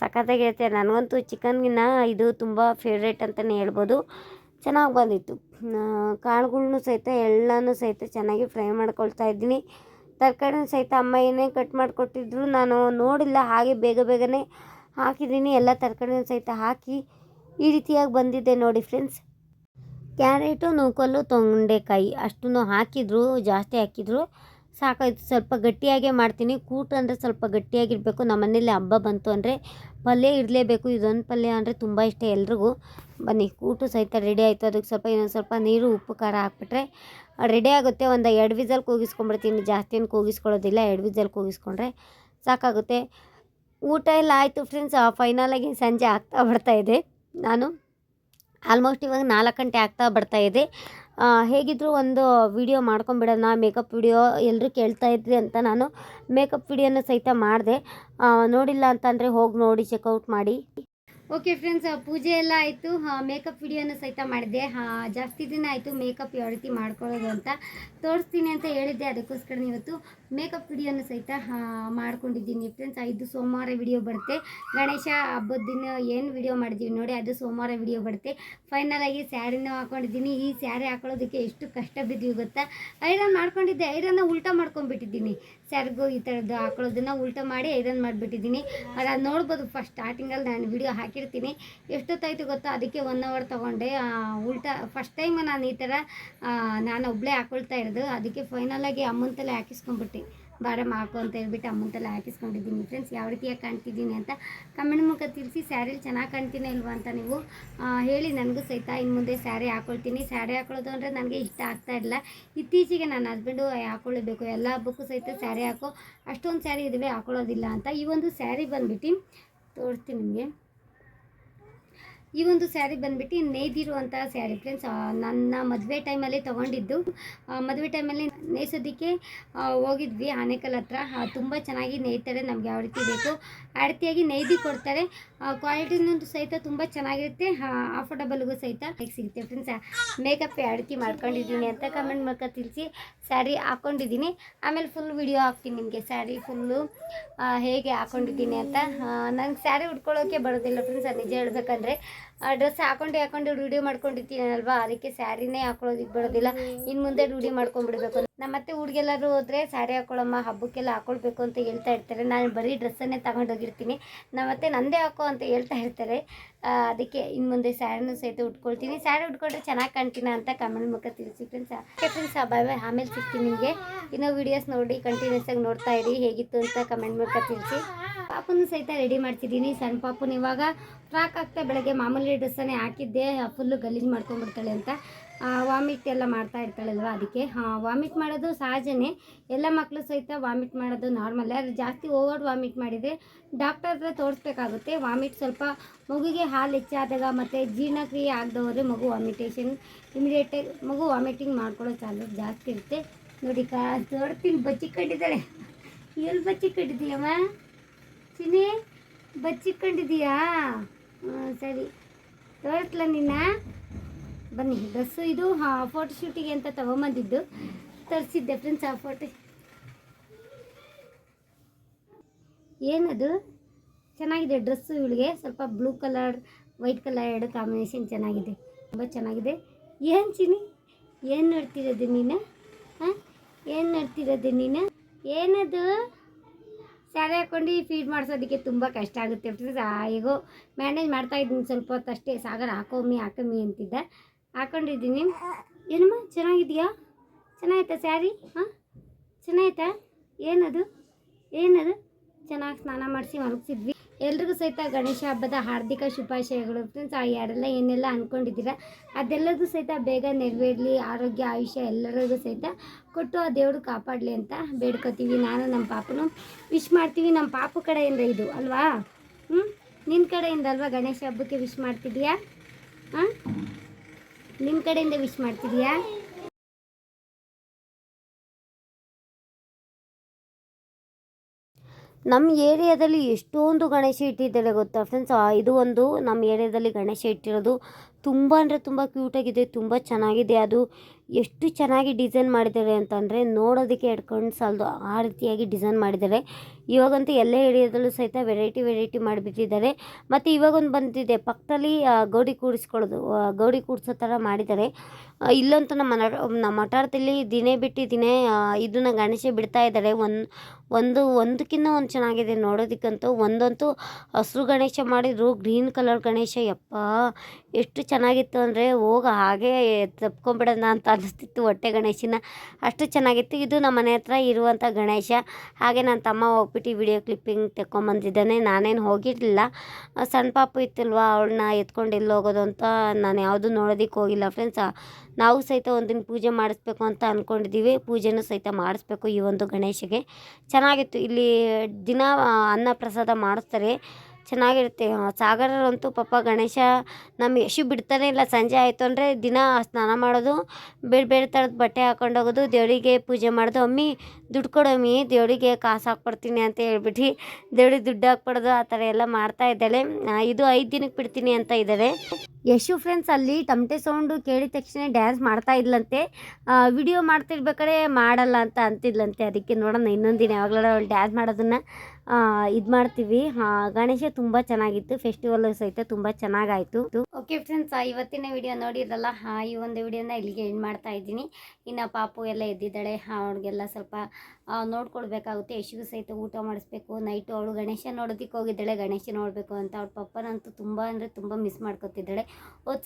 ಸಖತ್ತಾಗಿರುತ್ತೆ ನನಗಂತೂ ಚಿಕನ್ಗಿನ್ನ ಇದು ತುಂಬ ಫೇವ್ರೇಟ್ ಅಂತಲೇ ಹೇಳ್ಬೋದು. ಚೆನ್ನಾಗಿ ಬಂದಿತ್ತು. ಕಾಳುಗಳನ್ನೂ ಸಹಿತ ಎಲ್ಲನೂ ಸಹಿತ ಚೆನ್ನಾಗಿ ಫ್ರೈ ಮಾಡ್ಕೊಳ್ತಾ ಇದ್ದೀನಿ. ತರಕಾರಿನೂ ಸಹಿತ ಅಮ್ಮ ಏನೇ ಕಟ್ ಮಾಡಿಕೊಟ್ಟಿದ್ರು. ನಾನು ನೋಡಿಲ್ಲ, ಹಾಗೆ ಬೇಗ ಬೇಗನೆ ಹಾಕಿದ್ದೀನಿ. ಎಲ್ಲ ತರಕಾರಿನೂ ಸಹಿತ ಹಾಕಿ ಈ ರೀತಿಯಾಗಿ ಬಂದಿದೆ ನೋಡಿ ಫ್ರೆಂಡ್ಸ್ ಕ್ಯಾರೆಟು, ನೂಕಲ್ಲು, ತೊಂಡೆಕಾಯಿ ಅಷ್ಟನ್ನು ಹಾಕಿದ್ರು, ಜಾಸ್ತಿ ಹಾಕಿದ್ರು. ಸಾಕಾಯ್ತು ಸ್ವಲ್ಪ ಗಟ್ಟಿಯಾಗೇ ಮಾಡ್ತೀನಿ. ಕೂಟು ಅಂದರೆ ಸ್ವಲ್ಪ ಗಟ್ಟಿಯಾಗಿರಬೇಕು. ನಮ್ಮ ಮನೇಲಿ ಹಬ್ಬ ಬಂತು ಅಂದರೆ ಪಲ್ಯ ಇರಲೇಬೇಕು. ಇದೊಂದು ಪಲ್ಯ ಅಂದರೆ ತುಂಬ ಇಷ್ಟ ಎಲ್ರಿಗೂ. ಬನ್ನಿ, ಕೂಟು ಸಹಿತ ರೆಡಿ ಆಯಿತು. ಅದಕ್ಕೆ ಸ್ವಲ್ಪ ಇನ್ನೊಂದು ಸ್ವಲ್ಪ ನೀರು, ಉಪ್ಪು, ಖಾರ ಹಾಕ್ಬಿಟ್ರೆ ರೆಡಿ ಆಗುತ್ತೆ. ಒಂದು ಎರಡು ವಿಸಲ್ ಕೂಗಿಸ್ಕೊಂಡ್ಬಿಡ್ತೀನಿ. ಜಾಸ್ತಿ ಏನು ಕೂಗಿಸ್ಕೊಳ್ಳೋದಿಲ್ಲ. ಎರಡು ವಿಸಲ್ ಕೂಗಿಸ್ಕೊಂಡ್ರೆ ಸಾಕಾಗುತ್ತೆ. ಊಟ ಎಲ್ಲ ಆಯಿತು ಫ್ರೆಂಡ್ಸ್ ಫೈನಲಾಗಿ ಸಂಜೆ ಆಗ್ತಾ ಬರ್ತಾ ಇದೆ. ನಾನು ಆಲ್ಮೋಸ್ಟ್ ಇವಾಗ ನಾಲ್ಕು ಗಂಟೆ ಆಗ್ತಾ ಬರ್ತಾಯಿದೆ ಹೇಗಿದ್ದರೂ ಒಂದು ವಿಡಿಯೋ ಮಾಡ್ಕೊಂಬಿಡೋಣ ಮೇಕಪ್ ವಿಡಿಯೋ ಎಲ್ಲರೂ ಕೇಳ್ತಾ ಇದ್ರಿ ಅಂತ ನಾನು ಮೇಕಪ್ ವಿಡಿಯೋನ ಸಹಿತ ಮಾಡಿದೆ. ನೋಡಿಲ್ಲ ಅಂತಂದರೆ ಹೋಗಿ ನೋಡಿ ಚೆಕ್ಔಟ್ ಮಾಡಿ. ಓಕೆ ಫ್ರೆಂಡ್ಸ್ ಪೂಜೆ ಎಲ್ಲ ಆಯಿತು. ಮೇಕಪ್ ವಿಡಿಯೋನು ಸಹಿತ ಮಾಡಿದ್ದೆ. ಜಾಸ್ತಿ ದಿನ ಆಯಿತು ಮೇಕಪ್ ಯಾವ ರೀತಿ ಮಾಡ್ಕೊಳ್ಳೋದು ಅಂತ ತೋರಿಸ್ತೀನಿ ಅಂತ ಹೇಳಿದ್ದೆ. ಅದಕ್ಕೋಸ್ಕರ ಇವತ್ತು ಮೇಕಪ್ ವಿಡಿಯೋನು ಸಹಿತ ಮಾಡ್ಕೊಂಡಿದ್ದೀನಿ. ಫ್ರೆಂಡ್ಸ್ ಇದು ಸೋಮವಾರ ವಿಡಿಯೋ ಬರುತ್ತೆ. ಗಣೇಶ ಹಬ್ಬದ ದಿನ ಏನು ವಿಡಿಯೋ ಮಾಡಿದ್ದೀವಿ ನೋಡಿ, ಅದು ಸೋಮವಾರ ವಿಡಿಯೋ ಬರುತ್ತೆ. ಫೈನಲ್ ಆಗಿ ಸ್ಯಾರಿನ ಹಾಕೊಂಡಿದ್ದೀನಿ. ಈ ಸ್ಯಾರಿ ಹಾಕೊಳ್ಳೋದಕ್ಕೆ ಎಷ್ಟು ಕಷ್ಟ ಬಿದ್ದೀವಿ ಗೊತ್ತಾ? ಐರನ್ ಮಾಡ್ಕೊಂಡಿದ್ದೆ. ಐರನ್ನ ಉಲ್ಟಾ ಮಾಡ್ಕೊಂಡ್ಬಿಟ್ಟಿದ್ದೀನಿ. ಸ್ಯಾರಿಗೂ ಈ ಥರದ್ದು ಹಾಕೊಳ್ಳೋದನ್ನ ಉಲ್ಟ ಮಾಡಿ ಐರನ್ ಮಾಡಿಬಿಟ್ಟಿದ್ದೀನಿ. ಅದು ನೋಡ್ಬೋದು ಫಸ್ಟ್ ಸ್ಟಾರ್ಟಿಂಗಲ್ಲಿ ನಾನು ವಿಡಿಯೋ ಹಾಕಿರ್ತೀನಿ. ಎಷ್ಟೊತ್ತಾಯಿತು ಗೊತ್ತಾ? ಅದಕ್ಕೆ ಒನ್ ಅವರ್ ತೊಗೊಂಡೆ. ಉಲ್ಟಾ ಫಸ್ಟ್ ಟೈಮ್ ನಾನು ಈ ಥರ ನಾನು ಒಬ್ಬಳೇ ಹಾಕೊಳ್ತಾ ಇರೋದು. ಅದಕ್ಕೆ ಫೈನಲಾಗಿ ಅಮ್ಮನ ತಲೆ ಹಾಕಿಸ್ಕೊಂಡ್ಬಿಟ್ಟೆ. ಬಾರಮ್ಮ ಹಾಕು ಅಂತ ಹೇಳ್ಬಿಟ್ಟು ಅಮ್ಮಂತಲೇ ಹಾಕಿಸ್ಕೊಂಡಿದ್ದೀನಿ. ಫ್ರೆಂಡ್ಸ್ ಯಾವ ರೀತಿಯಾಗಿ ಕಾಣ್ತಿದ್ದೀನಿ ಅಂತ ಕಮೆಂಟ್ ಮುಖ ತಿಳಿಸಿ ಸ್ಯಾರಿಲಿ ಚೆನ್ನಾಗಿ ಕಾಣ್ತೀನಿ ಇಲ್ವಾ ಅಂತ ನೀವು ಹೇಳಿ. ನನಗೂ ಸಹಿತ ಇನ್ನು ಮುಂದೆ ಸ್ಯಾರಿ ಹಾಕೊಳ್ತೀನಿ. ಸ್ಯಾರಿ ಹಾಕೊಳ್ಳೋದು ಅಂದರೆ ನನಗೆ ಇಷ್ಟ ಆಗ್ತಾ ಇಲ್ಲ. ಇತ್ತೀಚೆಗೆ ನನ್ನ ಹಸ್ಬೆಂಡು ಹಾಕೊಳ್ಳಬೇಕು. ಎಲ್ಲ ಹಬ್ಬಕ್ಕೂ ಸಹಿತ ಸ್ಯಾರಿ ಹಾಕೋ, ಅಷ್ಟೊಂದು ಸ್ಯಾರಿ ಇದುವೆ ಹಾಕೊಳ್ಳೋದಿಲ್ಲ ಅಂತ ಈ ಒಂದು ಸ್ಯಾರಿ ಬಂದುಬಿಟ್ಟು ತೋರಿಸ್ತೀನಿ ನಿಮಗೆ. ಈ ಒಂದು ಸ್ಯಾರಿ ಬಂದ್ಬಿಟ್ಟು ನೇಯ್ದಿರುವಂಥ ಸ್ಯಾರಿ ಫ್ರೆಂಡ್ಸ್ ನನ್ನ ಮದುವೆ ಟೈಮಲ್ಲಿ ತೊಗೊಂಡಿದ್ದು. ಮದುವೆ ಟೈಮಲ್ಲಿ ನೇಯ್ಸೋದಕ್ಕೆ ಆ, ಹೋಗಿದ್ವಿ ಆನೆಕಲ್ ಹತ್ರ. ತುಂಬ ಚೆನ್ನಾಗಿ ನೇಯ್ತಾರೆ ನಮ್ಗೆ ಯಾವ ರೀತಿ ಬೇಕು. ಆ ರೀತಿಯಾಗಿ ನೇಯ್ದು ಕೊಡ್ತಾರೆ. ಕ್ವಾಲಿಟಿನೂ ಸಹಿತ ತುಂಬ ಚೆನ್ನಾಗಿರುತ್ತೆ. ಅಫೋರ್ಡಬಲ್ಗೂ ಸಹಿತ ಸಿಗುತ್ತೆ ಫ್ರೆಂಡ್ಸ್ ಮೇಕಪ್ ಅಡಿಕೆ ಮಾಡ್ಕೊಂಡಿದ್ದೀನಿ ಅಂತ ಕಮೆಂಟ್ ಮೂಲಕ ತಿಳಿಸಿ ಸ್ಯಾರಿ ಹಾಕ್ಕೊಂಡಿದ್ದೀನಿ ಆಮೇಲೆ ಫುಲ್ ವಿಡಿಯೋ ಹಾಕ್ತೀನಿ ನಿಮಗೆ. ಸ್ಯಾರಿ ಫುಲ್ಲು ಹೇಗೆ ಹಾಕ್ಕೊಂಡಿದ್ದೀನಿ ಅಂತ. ನಂಗೆ ಸ್ಯಾರಿ ಉಟ್ಕೊಳ್ಳೋಕೆ ಬರೋದಿಲ್ಲ ಫ್ರೆಂಡ್ಸ್ ನಿಜ ಹೇಳ್ಬೇಕಂದ್ರೆ. ಡ್ರೆಸ್ ಹಾಕೊಂಡು ಹಾಕೊಂಡು ರೂಢಿ ಮಾಡ್ಕೊಂಡಿರ್ತೀನಲ್ವಾ, ಅದಕ್ಕೆ ಸ್ಯಾರಿನೇ ಹಾಕೊಳ್ಳೋದಕ್ಕೆ ಬರೋದಿಲ್ಲ. ಇನ್ನು ಮುಂದೆ ರೂಢಿ ಮಾಡ್ಕೊಂಡ್ಬಿಡ್ಬೇಕು. ನಮ್ಮ ಮತ್ತೆ ಹುಡುಗೆಲ್ಲರೂ ಹೋದರೆ ಸ್ಯಾರಿ ಹಾಕೊಳ್ಳಮ್ಮ ಹಬ್ಬಕ್ಕೆಲ್ಲ ಹಾಕೊಳ್ಬೇಕು ಅಂತ ಹೇಳ್ತಾ ಇರ್ತಾರೆ. ನಾನು ಬರೀ ಡ್ರೆಸ್ಸನ್ನೇ ತಗೊಂಡೋಗಿರ್ತೀನಿ ನಮ್ಮತ್ತೆ ನಂದೇ ಹಾಕೋ ಅಂತ ಹೇಳ್ತಾ ಇರ್ತಾರೆ. ಅದಕ್ಕೆ ಇನ್ನು ಮುಂದೆ ಸ್ಯಾರಿನೂ ಸಹಿತ ಉಟ್ಕೊಳ್ತೀನಿ. ಸ್ಯಾರಿ ಉಟ್ಕೊಂಡ್ರೆ ಚೆನ್ನಾಗಿ ಕಾಣ್ತೀನ ಅಂತ ಕಮೆಂಟ್ ಮುಖ ತಿಳಿಸಿ ಫ್ರೆಂಡ್ಸ್ ಫ್ರೆಂಡ್ಸ್ ಬಾಯ್ ಆಮೇಲೆ ಸಿಗ್ತೀನಿ ನಿಮಗೆ. ಇನ್ನೂ ವೀಡಿಯೋಸ್ ನೋಡಿ ಕಂಟಿನ್ಯೂಸ್ ಆಗಿ ನೋಡ್ತಾ ಇರಿ. ಹೇಗಿತ್ತು ಅಂತ ಕಮೆಂಟ್ ಮೂಲಕ ತಿಳಿಸಿ. ಪಾಪುನೂ ಸಹಿತ ರೆಡಿ ಮಾಡ್ತಿದ್ದೀನಿ. ಸಣ್ಣ ಪಾಪುನ ಇವಾಗ ಫ್ರಾಕ್ ಆಗ್ತಾ ಬೆಳಗ್ಗೆ ಮಾಮೂಲಿ ಡ್ರೆಸ್ಸನ್ನೇ ಹಾಕಿದ್ದೆ. ಫುಲ್ಲು ಗಲೀಜು ಮಾಡ್ಕೊಂಡ್ಬಿಡ್ತಾಳೆ ಅಂತ. ವಾಮಿಟ್ ಎಲ್ಲ ಮಾಡ್ತಾ ಇರ್ತಾಳಲ್ವ ಅದಕ್ಕೆ? ವಾಮಿಟ್ ಮಾಡೋದು ಸಹಜನೇ. ಎಲ್ಲ ಮಕ್ಕಳು ಸಹಿತ ವಾಮಿಟ್ ಮಾಡೋದು ನಾರ್ಮಲ್ ಆದರೆ ಜಾಸ್ತಿ ಓವರ್ ವಾಮಿಟ್ ಮಾಡಿದರೆ ಡಾಕ್ಟರ್ ಹತ್ರ ತೋರಿಸ್ಬೇಕಾಗುತ್ತೆ. ವಾಮಿಟ್ ಸ್ವಲ್ಪ ಮಗುಗೆ ಹಾಲು ಹೆಚ್ಚಾದಾಗ ಮತ್ತು ಜೀರ್ಣಕ್ರಿಯೆ ಆಗದವ್ರೆ ಮಗು ವಾಮಿಟೇಷನ್ ಇಮಿಡಿಯೇಟಾಗಿ ಮಗು ವಾಮಿಟಿಂಗ್ ಮಾಡ್ಕೊಳ್ಳೋ ಚಾನ್ಸಸ್ ಜಾಸ್ತಿ ಇರುತ್ತೆ. ನೋಡಿ ಕಾ ತೋರ್ತೀನಿ ಬಚ್ಚಿ ಎಲ್ಲಿ ಬಚ್ಚಿ ಕಟ್ಟಿದೀಯಮ್ಮ ಚಿನ್ನಿ ಬಚ್ಚಿಕೊಂಡಿದ್ದೀಯಾ ಹ್ಞೂ ಸರಿ. ತೋರಿಸ್ಲ ನಿನ್ನ? ಬನ್ನಿ ಡ್ರೆಸ್ಸು ಇದು, ಹಾಂ ಫೋಟೋ ಶೂಟಿಗೆ ಅಂತ ತಗೊಂಬಂದಿದ್ದು. ತರಿಸಿದ್ದೆ ಫ್ರೆಂಡ್ಸ್ ಆ ಫೋಟೋ ಏನದು? ಚೆನ್ನಾಗಿದೆ ಡ್ರೆಸ್ಸು ಇವಳಿಗೆ, ಸ್ವಲ್ಪ ಬ್ಲೂ ಕಲರ್ ವೈಟ್ ಕಲರ್ ಎರಡು ಕಾಂಬಿನೇಷನ್ ಚೆನ್ನಾಗಿದೆ. ತುಂಬ ಚೆನ್ನಾಗಿದೆ. ಏನು ಚಿನಿ ಏನು ನೋಡ್ತಿರೋದು ನೀನು? ಹಾಂ? ಏನು ನೋಡ್ತಿರೋದು ನೀನು? ಏನದು? ಸ್ಯಾರಿ ಹಾಕ್ಕೊಂಡು ಫೀಡ್ ಮಾಡಿಸೋದಕ್ಕೆ ತುಂಬ ಕಷ್ಟ ಆಗುತ್ತೆ ಫ್ರೆಂಡ್ಸ್ ಹೇಗೋ ಮ್ಯಾನೇಜ್ ಮಾಡ್ತಾ ಇದ್ದೀನಿ ಸ್ವಲ್ಪ ಹೊತ್ತು ಅಷ್ಟೇ ಸಾಗರ ಹಾಕೋಮಿ ಹಾಕೋಮಿ ಅಂತಿದ್ದ. ಹಾಕೊಂಡಿದ್ದೀನಿ. ಏನಮ್ಮ, ಚೆನ್ನಾಗಿದೆಯಾ? ಚೆನ್ನಾಗೈತಾ ಸ್ಯಾರಿ? ಹಾಂ? ಚೆನ್ನಾಗೈತಾ? ಏನದು? ಏನದು? ಚೆನ್ನಾಗಿ ಸ್ನಾನ ಮಾಡಿಸಿ ಮಲಗಿಸಿದ್ವಿ. ಎಲ್ರಿಗೂ ಸಹಿತ ಗಣೇಶ ಹಬ್ಬದ ಹಾರ್ದಿಕ ಶುಭಾಶಯಗಳು. ಫ್ರೆಂಡ್ಸ್ ಯಾರೆಲ್ಲ ಏನೆಲ್ಲ ಅಂದ್ಕೊಂಡಿದ್ದೀರಾ ಅದೆಲ್ಲದೂ ಸಹಿತ ಬೇಗ ನೆರವೇರಲಿ. ಆರೋಗ್ಯ, ಆಯುಷ್ಯ ಎಲ್ಲರಿಗೂ ಸಹಿತ ಕೊಟ್ಟು ಆ ದೇವರು ಕಾಪಾಡಲಿ ಅಂತ ಬೇಡ್ಕೋತೀವಿ. ನಾನು ನಮ್ಮ ಪಾಪನು ವಿಶ್ ಮಾಡ್ತೀವಿ. ನಮ್ಮ ಪಾಪು ಕಡೆಯಿಂದ ಇದು, ಅಲ್ವಾ? ಹ್ಞೂ ನಿನ್ನ ಕಡೆಯಿಂದ ಅಲ್ವಾ ಗಣೇಶ ಹಬ್ಬಕ್ಕೆ ವಿಶ್ ಮಾಡ್ತಿದ್ಯಾ ಹಾಂ? ನಿಮ್ಮ ಕಡೆಯಿಂದ ವಿಶ್ ಮಾಡ್ತಿದ್ಯಾ? ನಮ್ಮ ಏರಿಯಾದಲ್ಲಿ ಎಷ್ಟೊಂದು ಗಣೇಶ ಇಟ್ಟಿದ್ದಾರೆ ಗೊತ್ತಾ ಫ್ರೆಂಡ್ಸ್ ಇದು ಒಂದು ನಮ್ಮ ಏರಿಯಾದಲ್ಲಿ ಗಣೇಶ ಇಟ್ಟಿರೋದು ತುಂಬ ಅಂದರೆ ತುಂಬ ಕ್ಯೂಟಾಗಿದೆ ತುಂಬ ಚೆನ್ನಾಗಿದೆ. ಅದು ಎಷ್ಟು ಚೆನ್ನಾಗಿ ಡಿಸೈನ್ ಮಾಡಿದ್ದಾರೆ ಅಂತಂದರೆ ನೋಡೋದಕ್ಕೆ ಎಡ್ಕೊಂಡು ಸಾಲದು ಆ ರೀತಿಯಾಗಿ ಡಿಸೈನ್ ಮಾಡಿದ್ದಾರೆ. ಇವಾಗಂತೂ ಎಲ್ಲ ಏರಿಯಾದಲ್ಲೂ ಸಹಿತ ವೆರೈಟಿ ವೆರೈಟಿ ಮಾಡಿಬಿಟ್ಟಿದ್ದಾರೆ. ಮತ್ತು ಇವಾಗೊಂದು ಬಂದಿದೆ, ಪಕ್ಕದಲ್ಲಿ ಗೌಡಿ ಕೂಡಿಸ್ಕೊಳ್ಳೋದು ಗೌಡಿ ಕೂಡಿಸೋ ಥರ ಮಾಡಿದ್ದಾರೆ. ಇಲ್ಲಂತೂ ನಮ್ಮ ನಮ್ಮ ಮಠಾರ್ಥದಲ್ಲಿ ದಿನೇ ಬಿಟ್ಟು ದಿನೇ ಇದನ್ನು ಇದನ್ನ ಗಣೇಶ ಬಿಡ್ತಾ ಇದ್ದಾರೆ. ಒಂದು ಒಂದು, ಒಂದಕ್ಕಿಂತ ಒಂದು ಚೆನ್ನಾಗಿದೆ ನೋಡೋದಕ್ಕಂತೂ. ಒಂದಂತೂ ಹಸಿರು ಗಣೇಶ ಮಾಡಿದರು, ಗ್ರೀನ್ ಕಲರ್ ಗಣೇಶ. ಯಪ್ಪ, ಎಷ್ಟು ಚೆನ್ನಾಗಿತ್ತು ಅಂದರೆ ಹೋಗ, ಹಾಗೆ ತಪ್ಕೊಂಬಿಡೋಣ ಅಂತ ಅನ್ನಿಸ್ತಿತ್ತು ಹೊಟ್ಟೆ ಗಣೇಶನ. ಅಷ್ಟು ಚೆನ್ನಾಗಿತ್ತು. ಇದು ನಮ್ಮ ಮನೆ ಹತ್ರ ಇರುವಂಥ ಗಣೇಶ. ಹಾಗೆ ನನ್ನ ತಮ್ಮ ಹೋಗ್ಬಿಟ್ಟು ವಿಡಿಯೋ ಕ್ಲಿಪ್ಪಿಂಗ್ ತೆಕ್ಕೊಂಬಂದಿದ್ದಾನೆ. ನಾನೇನು ಹೋಗಿರಲಿಲ್ಲ. ಸಣ್ಣ ಪಾಪು ಇತ್ತಲ್ವ, ಅವಳನ್ನ ಎತ್ಕೊಂಡು ಇಲ್ಲಿ ಹೋಗೋದು ಅಂತ ನಾನು ಯಾವುದು ನೋಡೋದಕ್ಕೆ ಹೋಗಿಲ್ಲ ಫ್ರೆಂಡ್ಸ್ ನಾವು ಸಹಿತ ಒಂದಿನ ಪೂಜೆ ಮಾಡಿಸ್ಬೇಕು ಅಂತ ಅಂದ್ಕೊಂಡಿದ್ದೀವಿ ಪೂಜೆನೂ ಸಹಿತ ಮಾಡಿಸ್ಬೇಕು ಈ ಒಂದು ಗಣೇಶಗೆ. ಚೆನ್ನಾಗಿತ್ತು. ಇಲ್ಲಿ ದಿನ, ಅನ್ನ ಪ್ರಸಾದ ಮಾಡಿಸ್ತಾರೆ. ಚೆನ್ನಾಗಿರುತ್ತೆ. ಸಾಗರರಂತೂ ಪಾಪ ಗಣೇಶ ನಮ್ಮ ಯಶು ಬಿಡ್ತಾನೆ ಇಲ್ಲ. ಸಂಜೆ ಆಯಿತು ಅಂದರೆ ದಿನ ಸ್ನಾನ ಮಾಡೋದು ಬೇರೆ ಬೇರೆ ಥರದ ಬಟ್ಟೆ ಹಾಕೊಂಡು ಹೋಗೋದು, ದೇವರಿಗೆ ಪೂಜೆ ಮಾಡೋದು. ಅಮ್ಮಿ, ದುಡ್ಡು ಕೊಡಮ್ಮಿ ದೇವರಿಗೆ ಕಾಸು ಹಾಕ್ಕೊಡ್ತೀನಿ ಅಂತ ಹೇಳ್ಬಿಟ್ಟು ದೇವ್ರಿಗೆ ದುಡ್ಡು ಹಾಕ್ಕೊಡೋದು ಆ ಥರ ಎಲ್ಲ ಮಾಡ್ತಾ ಇದ್ದಾಳೆ. ಇದು ಐದು ದಿನಕ್ಕೆ ಬಿಡ್ತೀನಿ ಅಂತ ಇದ್ದಾರೆ ಯಶು ಫ್ರೆಂಡ್ಸ್ ಅಲ್ಲಿ ತಮಟೆ ಸೌಂಡು ಕೇಳಿದ ತಕ್ಷಣ ಡ್ಯಾನ್ಸ್ ಮಾಡ್ತಾ ಇದ್ಲಂತೆ. ವಿಡಿಯೋ ಮಾಡ್ತಿರ್ಬೇಕಾದ್ರೆ ಮಾಡಲ್ಲ ಅಂತ ಅಂತಿದ್ಲಂತೆ. ಅದಕ್ಕೆ ನೋಡೋಣ, ಇನ್ನೊಂದು ದಿನ ಯಾವಾಗಲಾರ ಅವಳು ಡ್ಯಾನ್ಸ್ ಮಾಡೋದನ್ನು. ಇದು ಮಾಡ್ತೀವಿ. ಗಣೇಶ ತುಂಬ ಚೆನ್ನಾಗಿತ್ತು. ಫೆಸ್ಟಿವಲ್ ಸಹಿತ ತುಂಬ ಚೆನ್ನಾಗಾಯಿತು. ಓಕೆ ಫ್ರೆಂಡ್ಸ್ ಇವತ್ತಿನ ವಿಡಿಯೋ ನೋಡಿದ್ರಲ್ಲ? ಹಾ, ಈ ಒಂದು ವಿಡಿಯೋನ ಇಲ್ಲಿಗೆ ಎಂಡ್ ಮಾಡ್ತಾ ಇದ್ದೀನಿ. ಇನ್ನು ಪಾಪು ಎಲ್ಲ ಎದ್ದಿದ್ದಾಳೆ. ಅವ್ಳಿಗೆಲ್ಲ ಸ್ವಲ್ಪ ನೋಡ್ಕೊಳ್ಬೇಕಾಗುತ್ತೆ. ಯಶಿಗೂ ಸಹಿತ ಊಟ ಮಾಡಿಸ್ಬೇಕು. ನೈಟು ಅವಳು ಗಣೇಶ ನೋಡೋದಕ್ಕೆ ಹೋಗಿದ್ದಾಳೆ. ಗಣೇಶ ನೋಡಬೇಕು ಅಂತ ಅವ್ಳ ಪಪ್ಪನಂತೂ ತುಂಬ ಅಂದರೆ ತುಂಬ ಮಿಸ್ ಮಾಡ್ಕೊತಿದ್ದಾಳೆ.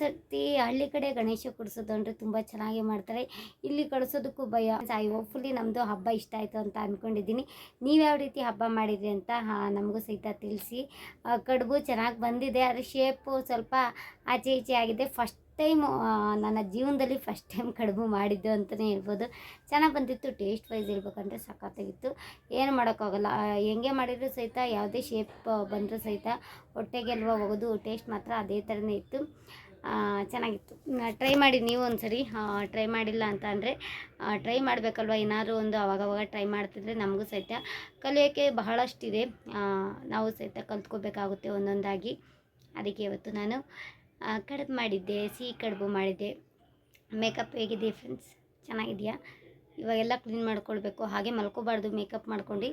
ಸರ್ತಿ ಹಳ್ಳಿ ಕಡೆ ಗಣೇಶ ಕುಡಿಸೋದು ಅಂದರೆ ತುಂಬ ಚೆನ್ನಾಗಿ ಮಾಡ್ತಾರೆ. ಇಲ್ಲಿ ಕಳಿಸೋದಕ್ಕೂ ಭಯ. ಐ ಹೋಪ್ಫುಲಿ ನಮ್ಮದು ಹಬ್ಬ ಇಷ್ಟ ಆಯಿತು ಅಂತ ಅಂದ್ಕೊಂಡಿದ್ದೀನಿ ನೀವು ಯಾವ ರೀತಿ ಹಬ್ಬ ಮಾಡಿದ್ರಿ? ಅಂತ, ಹಾಂ, ನಮಗೂ ಸಹಿತ ತಿಳಿಸಿ. ಕಡುಬು ಚೆನ್ನಾಗಿ ಬಂದಿದೆ, ಅದರ ಶೇಪು ಸ್ವಲ್ಪ ಆಚೆ ಈಚೆ ಆಗಿದೆ. ಫಸ್ಟ್ ಟೈಮ್ ನನ್ನ ಜೀವನದಲ್ಲಿ ಫಸ್ಟ್ ಟೈಮ್ ಕಡುಬು ಮಾಡಿದ್ದು ಅಂತಲೇ ಹೇಳ್ಬೋದು. ಚೆನ್ನಾಗಿ ಬಂದಿತ್ತು ಟೇಸ್ಟ್ ವೈಸ್ ಹೇಳ್ಬೇಕಂದ್ರೆ ಸಖತ್ತಾಗಿತ್ತು. ಏನು ಮಾಡೋಕ್ಕಾಗಲ್ಲ ಹೆಂಗೆ ಮಾಡಿದರೂ ಸಹಿತ, ಯಾವುದೇ ಶೇಪ್ ಬಂದರೂ ಸಹಿತ ಹೊಟ್ಟೆಗೆಲ್ವ ಹೋಗೋದು ಟೇಸ್ಟ್ ಮಾತ್ರ ಅದೇ ಥರನೇ ಇತ್ತು. ಚೆನ್ನಾಗಿತ್ತು. ಟ್ರೈ ಮಾಡಿ ನೀವು ಒಂದು ಸರಿ ಟ್ರೈ ಮಾಡಿಲ್ಲ ಅಂತ ಅಂದರೆ ಟ್ರೈ ಮಾಡಬೇಕಲ್ವ? ಏನಾದರೂ ಒಂದು ಅವಾಗವಾಗ ಟ್ರೈ ಮಾಡ್ತಿದ್ರೆ ನಮಗೂ ಸಹಿತ ಕಲಿಯೋಕ್ಕೆ ಬಹಳಷ್ಟಿದೆ. ನಾವು ಸಹಿತ ಕಲ್ತ್ಕೋಬೇಕಾಗುತ್ತೆ ಒಂದೊಂದಾಗಿ. ಅದಕ್ಕೆ ಇವತ್ತು ನಾನು ಕಡುಬು ಮಾಡಿದ್ದೆ, ಸಿಹಿ ಕಡುಬು ಮಾಡಿದ್ದೆ. ಮೇಕಪ್ ಹೇಗಿದೆ ಫ್ರೆಂಡ್ಸ್ ಚೆನ್ನಾಗಿದೆಯಾ? ಇವಾಗೆಲ್ಲ ಕ್ಲೀನ್ ಮಾಡ್ಕೊಳ್ಬೇಕು. ಹಾಗೆ ಮಲ್ಕೋಬಾರ್ದು ಮೇಕಪ್ ಮಾಡ್ಕೊಂಡು.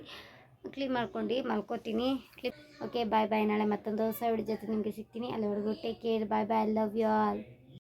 ಕ್ಲೀನ್ ಮಾಡ್ಕೊಂಡು ಮಲ್ಕೋತೀನಿ. ಓಕೆ ಬಾಯ್ ಬಾಯ್ ನಾಳೆ ಮತ್ತೊಂದು ಹೊಸ ವಿಡಿಯೋ ಜೊತೆ ನಿಮಗೆ ಸಿಗ್ತೀನಿ. ಅಲ್ಲಿವರೆಗೂ take care bye bye love you all